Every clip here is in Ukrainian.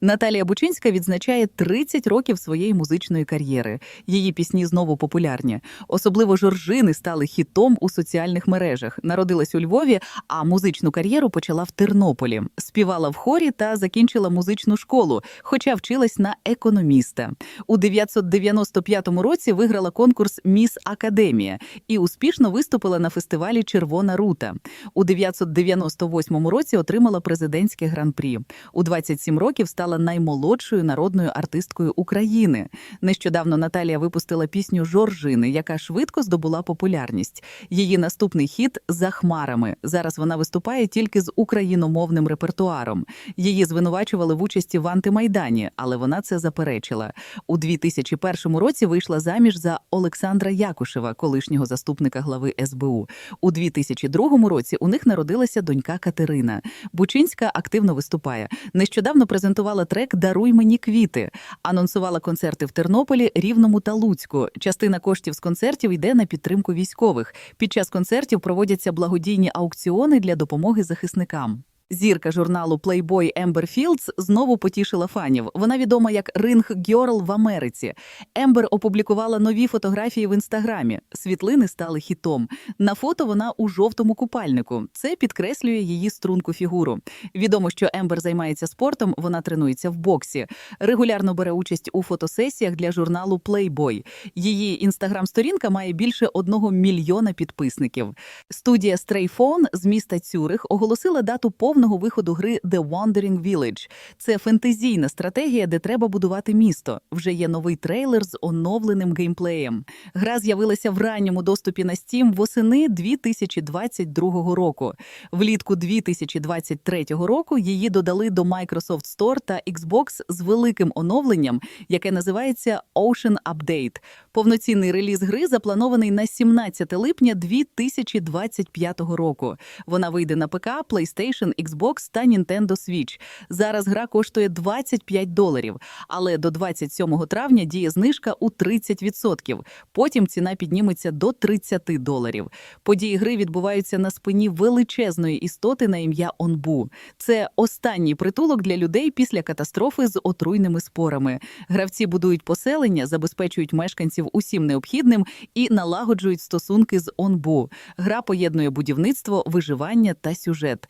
Наталія Бучинська відзначає 30 років своєї музичної кар'єри. Її пісні знову популярні. Особливо жоржини стали хітом у соціальних мережах. Народилась у Львові, а музичну кар'єру почала в Тернополі. Співала в хорі та закінчила музичну школу, хоча вчилась на економіста. У 995 році виграла конкурс Міс Академія і успішно виступила на фестивалі Червона рута. У 998 році отримала президентське гран-прі. У 27 років стала наймолодшою народною артисткою України. Нещодавно Наталія випустила пісню Жоржини, яка швидко здобула популярність. Її наступний хіт за хмарами. Зараз вона виступає тільки з україномовним репертуаром. Її звинувачували в участі в антимайдані, але вона це заперечила. У 2001 році вийшла заміж за Олександра Якушева, колишнього заступника глави СБУ. У 2002 році у них народилася донька Катерина. Бучинська активно виступає. Нещодавно презентувала трек Даруй мені квіти, анонсувала концерти в Тернополі, Рівному та Луцьку. Частина коштів з концертів йде на підтримку військових. Під час концертів проводяться благодійні аукціони для допомоги захисникам. Зірка журналу Playboy Ембер Філдс знову потішила фанів. Вона відома як Ринг Гьорл в Америці. Ембер опублікувала нові фотографії в інстаграмі. Світлини стали хітом. На фото вона у жовтому купальнику. Це підкреслює її струнку фігуру. Відомо, що Ембер займається спортом. Вона тренується в боксі. Регулярно бере участь у фотосесіях для журналу Playboy. Її інстаграм-сторінка має більше одного мільйона підписників. Студія Strayphone з міста Цюрих оголосила дату повного виходу гри The Wandering Village. Це фентезійна стратегія, де треба будувати місто. Вже є новий трейлер з оновленим геймплеєм. Гра з'явилася в ранньому доступі на Steam восени 2022 року. Влітку 2023 року її додали до Microsoft Store та Xbox з великим оновленням, яке називається Ocean Update. Повноцінний реліз гри запланований на 17 липня 2025 року. Вона вийде на ПК, PlayStation, Xbox та Nintendo Switch. Зараз гра коштує 25 доларів, але до 27 травня діє знижка у 30%. Потім ціна підніметься до 30 доларів. Події гри відбуваються на спині величезної істоти на ім'я Онбу. Це останній притулок для людей після катастрофи з отруйними спорами. Гравці будують поселення, забезпечують мешканців усім необхідним і налагоджують стосунки з Онбу. Гра поєднує будівництво, виживання та сюжет.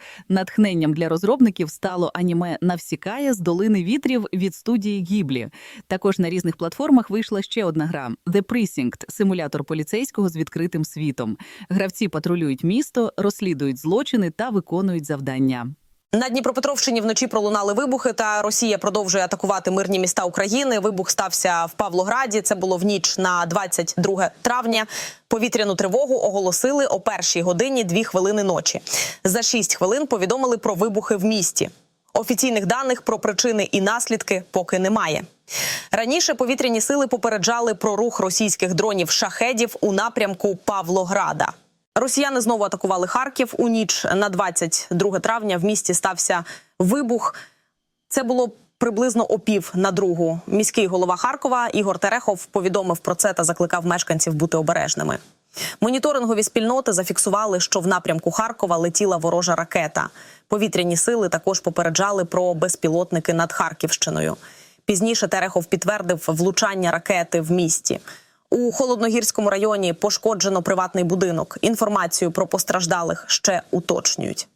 Натхненням для розробників стало аніме Навсікає з долини вітрів від студії Гіблі. Також на різних платформах вийшла ще одна гра The Precinct – симулятор поліцейського з відкритим світом. Гравці патрулюють місто, розслідують злочини та виконують завдання. На Дніпропетровщині вночі пролунали вибухи, та Росія продовжує атакувати мирні міста України. Вибух стався в Павлограді. Це було в ніч на 22 травня. Повітряну тривогу оголосили о першій годині дві хвилини ночі. За шість хвилин повідомили про вибухи в місті. Офіційних даних про причини і наслідки поки немає. Раніше повітряні сили попереджали про рух російських дронів шахедів у напрямку Павлограда. Росіяни знову атакували Харків у ніч на 22 травня. В місті стався вибух. Це було приблизно о пів на другу. Міський голова Харкова Ігор Терехов повідомив про це та закликав мешканців бути обережними. Моніторингові спільноти зафіксували, що в напрямку Харкова летіла ворожа ракета. Повітряні сили також попереджали про безпілотники над Харківщиною. Пізніше Терехов підтвердив влучання ракети в місті. У холодногірському районі пошкоджено приватний будинок. Інформацію про постраждалих ще уточнюють.